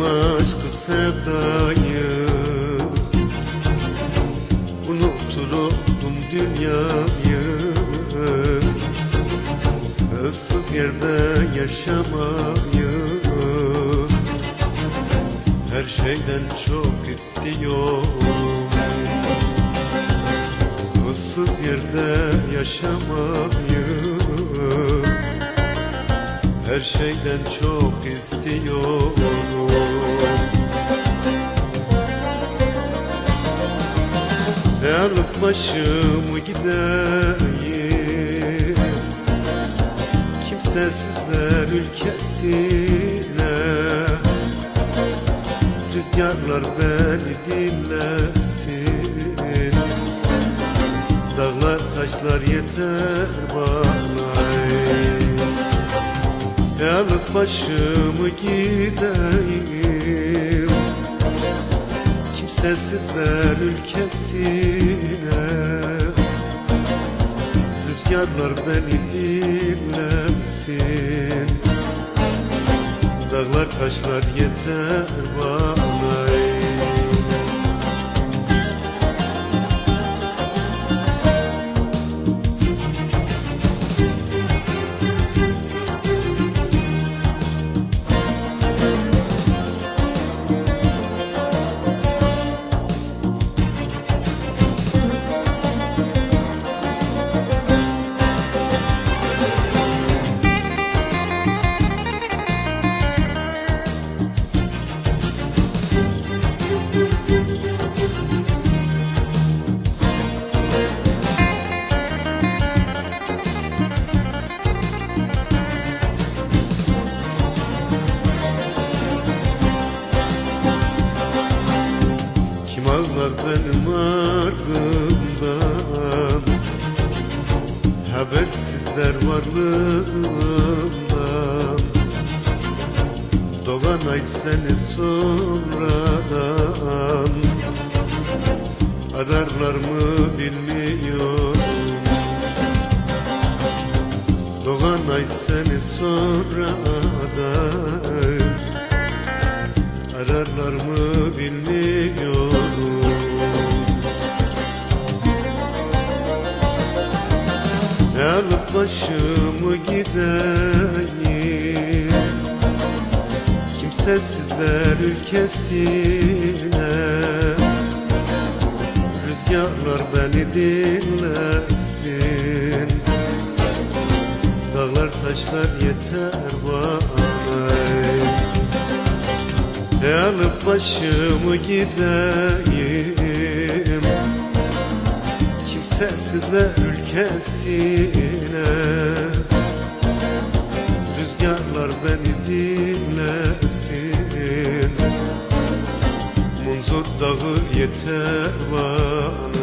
Bıraktım aşkı sevdayı Unuturum dünyayı. Issız yerde yaşamayı. Her şeyden çok istiyorum. Issız yerde yaşamayı. Her şeyden çok istiyorum E alıp başımı gideyim. Kimsesizler ülkesine. Rüzgarlar beni dinlesin. Dağlar taşlar yeter bana. Alıp başımı gideyim Kimsesizler ülkesine. Rüzgarlar beni dinlesin Dağlar taşlar yeter bana Ağlar benim ardımdan Habersizler varlığımdan. Doğan ay seni sonradan Ararlar mı bilmiyorum. Doğan ay seni sonradan Ararlar mı bilmiyorum gideyim Kimsesizler ülkesine. Rüzgarlar beni dinlesin. Dağlar taşlar yeter bana. Ne alıp başımı gideyim. Kimsesizler ülkesine beni dinlesin. Munzur dağı yeter var